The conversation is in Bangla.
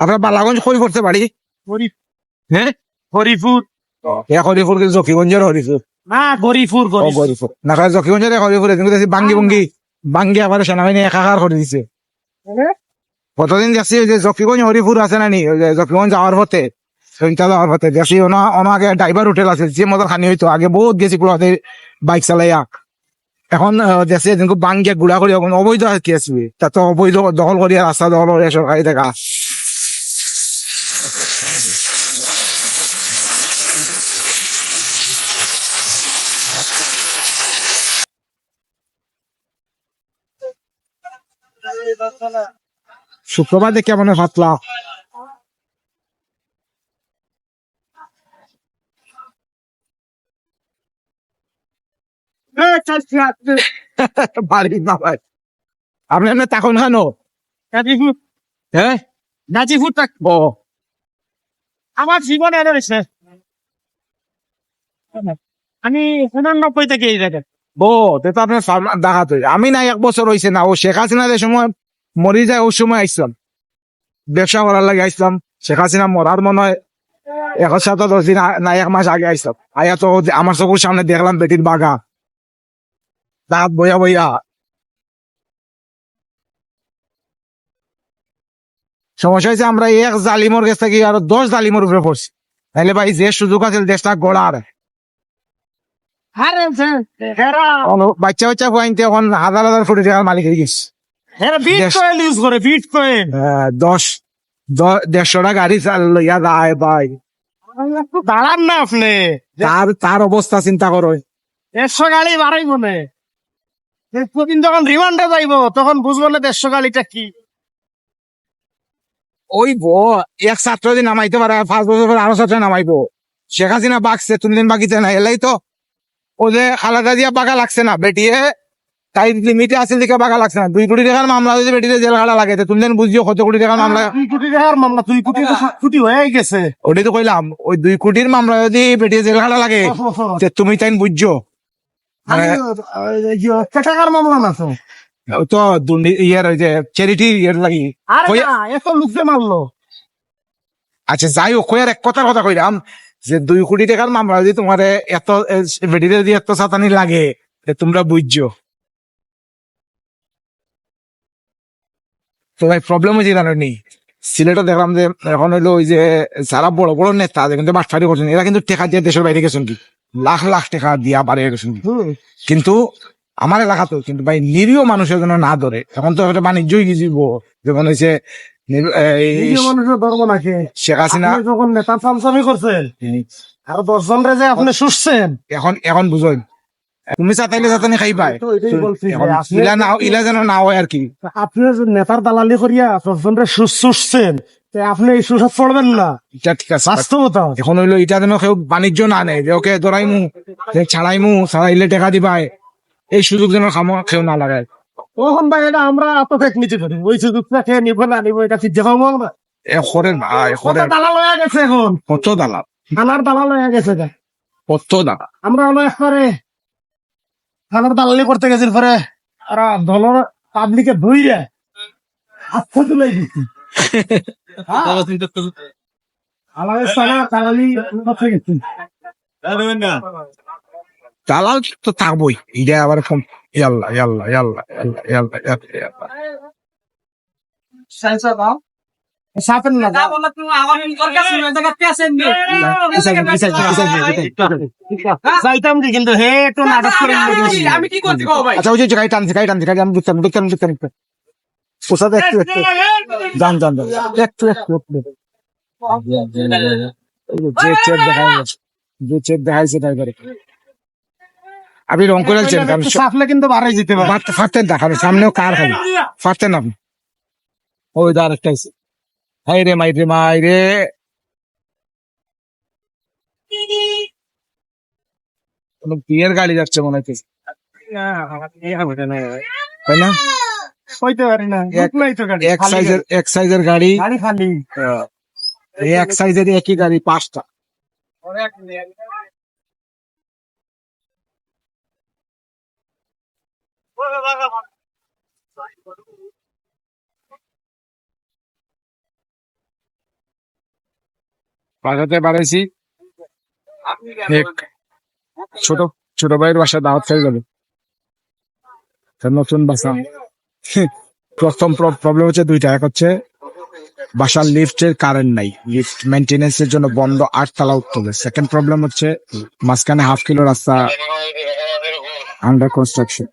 আপনার বালাগঞ্জ পড়ছে বাড়ি? হরি হ্যাঁ হরিপুর এ হরিপুর কিন্তু জকিগঞ্জের হরিপুর না গরিপুর ও না জকিগঞ্জের হরিপুর কিন্তু বাঙ্গি বুঙ্গি বাঙ্গি আবার সেনাবাহিনী একাকার করে দিছে। কতদিন দেখছি যে জকিগঞ্জ হরিপুর আছে না নি? ওই যে জকিগঞ্জ যাওয়ার পথে যাওয়ার পথে আগে ড্রাইভার হোটেল আছে যে মতো খানি হইতো আগে বহুত গেছি পুরাতে বাইক চালাইয়া। এখন এদিনকে বাঙ্গিয়া গুড়া করি অবৈধ কি আসবে তা তো অবৈধ দখল করিয়া রাস্তা দখল করিয়া সরকারি দেখা। শুক্রবার দেখে মনে হয় ফাতলা বাড়ি না ভাই আপনি এমনি তখন কেন হ্যাঁ গাজীপুর। tak ও। আমার জীবনে এনে রয়েছে আমি উননব্বই থেকে এই জায়গায়। তে তো আপনার দেখাত হই। আমি না এক বছর হয়েছে না। ও শেখ হাসিনা যে সময় মরি যায়, ওই সময় আইসলাম। ব্যবসা করার লাগে আইসলাম। শেখ হাসিনা মরার মনে হয়, এক সপ্তাহ দশ দিন না, এক মাস আগে আইসলাম। আয়া তো আমার চকুর সামনে দেখলাম বেটির বাগা দাঁত বইয়া বইয়া সমস্যা হয়েছে আমরা এক জালিমর কাছ থেকে আরও দশ জালিমর উপরে পড়ছি। তাহলে ভাই যে সুযোগ আছে দেশটা গড়ার। বাচ্চা বাচ্চা খুয়াইতে এখন হাজার হাজার কোটি টাকার মালিক হয়ে গেছে দেশ- দেড়শোটা গাড়ি লইয়া যায় ভাই। দাঁড়ান না আপনি। তার তার অবস্থা চিন্তা করো। দেড়শো গাড়ি বাড়াই যখন রিমান্ডে যাইব তখন বুঝব না দেড়শো গাড়িটা কি। ওই ব এক ছাত্র যদি নামাইতে পারে পাঁচ বছর পরে আরও ছাত্র নামাইবো শেখ হাসিনা বাগছে তুনদিন বাকিতে না এলাই তো ও যে খালাদা দিয়া বাগা লাগছে না বেটিয়ে তাই লিমিটে আছে দিকে বাগা লাগছে না দুই কোটি টাকার মামলা যদি বেটিতে জেল লাগে তুনদিন বুঝিও কত কোটি টাকার মামলা দুই কোটি টাকার মামলা দুই কোটি কোটি হয়ে গেছে ওটাই তো কইলাম ওই দুই কোটির মামলা যদি বেটিয়ে জেল খাটা লাগে তুমি তাই বুঝছ মানে টাকার মামলা না তো তো ইয়ের ওই যে চ্যারিটি ইয়ের লাগি। এত মারলো। আচ্ছা যাই হোক কয়ার এক কথার কথা কইলাম যে দুই কোটি টাকার মামলা যদি তোমার এত বেটিতে যদি এত সাতানি লাগে তোমরা বুঝছ। তো ভাই প্রবলেম হয়েছে জানো নি? সিলেটে দেখলাম যে এখন হইল ওই যে যারা বড় বড় নেতা কিন্তু বাটফারি করছেন এরা কিন্তু টাকা দিয়ে দেশের বাইরে গেছেন কি? লাখ লাখ টাকা দিয়া বাড়ি গেছেন কিন্তু আমার এলাকাতেও কিন্তু ভাই নিরীহ মানুষের জন্য না ধরে। এখন তো একটা বাণিজ্যই গিয়েছিল যেমন হয়েছে নির- এই নিরীহ মানুষের ধর্ম নাকি? শেখ হাসিনা যখন নেতা চামচামি করছেন আর দশজন রে যে আপনি শুষছেন। এখন এখন বুঝই। তুমি চাতাইলে চাতানি খাই পাই তো এটাই বলছি যে এখন আপনি- ইলা না ইলা যেন না হয় আর কি। আপনি নেতার দালালি করিয়া দশজন রে শুষ শুষছেন আপনি এই সুসাদ পড়বেন না। এটা ঠিক আছে বাস্তবতা এখন হইল এটা যেন কেউ বাণিজ্য না নেই যে ওকে ধরাইমু ছাড়াইমু ছাড়াইলে টাকা দিবাই। এই সুযোগ যেন খামো কেউ না লাগায় তখন ভাই এটা আমরা ফেক নিতে পারি ওই সুযোগটা খেয়ে নিব না নিব এটা ফির দেখাবো আমরা এ খরের ভাই কত খরের দালাল হয়ে গেছে এখন? কত দালাল? থানার দালাল হয়ে গেছে। কত দালাল? আমরা হলো একবারে থানার দালালি করতে গেছি পরে। আর দলের পাবলিকে ধুইরে তুলে দিচ্ছি আমাদের থানা দালালি করতে গেছি। দালাল তো থাকবোই। এটা আবার কম ইয়াল্লা ইয়াল্লা ইয়াল্লা ইয়াল্লা ইয়াল্লা আমি কি করছি ভাই? আচ্ছা ওই যে গাড়ি টানছে গাড়ি টানছে গাড়ি আমি বুঝতাম বুঝতাম বুঝতাম বুঝতাম পোষাতে একটু একটু। যান যান যান। একটু একটু একটু। যে চেক দেখাই যে চেক দেখাইছে ড্রাইভারে আপনি রং করে আছেন কারণ সাফলে কিন্তু বাড়াই যেতে পারে। ফাটতেন দেখাবে সামনেও কার খালি? ফাটতেন আপনি। ওই দার একটা আছে। হাই রে মাই রে মাই রে। কোন বিয়ের গাড়ি যাচ্ছে মনে হচ্ছে তাই না? হইতে পারি না এক- গাড়ি খালি সাইজের এক সাইজের গাড়ি। গাড়ি খালি। এক সাইজের একই গাড়ি পাঁচটা। বাসাতে বাড়াইছি ছোট ছোট ভাইয়ের বাসা দাওয়াত খাই যাবে নতুন বাসা। প্রথম প্রবলেম হচ্ছে দুইটা। এক হচ্ছে বাসার লিফটের কারেন্ট নাই। লিফট মেনটেনেন্স এর জন্য বন্ধ আটতলা উঠতে সেকেন্ড প্রবলেম হচ্ছে মাঝখানে হাফ কিলো রাস্তা আন্ডার কনস্ট্রাকশন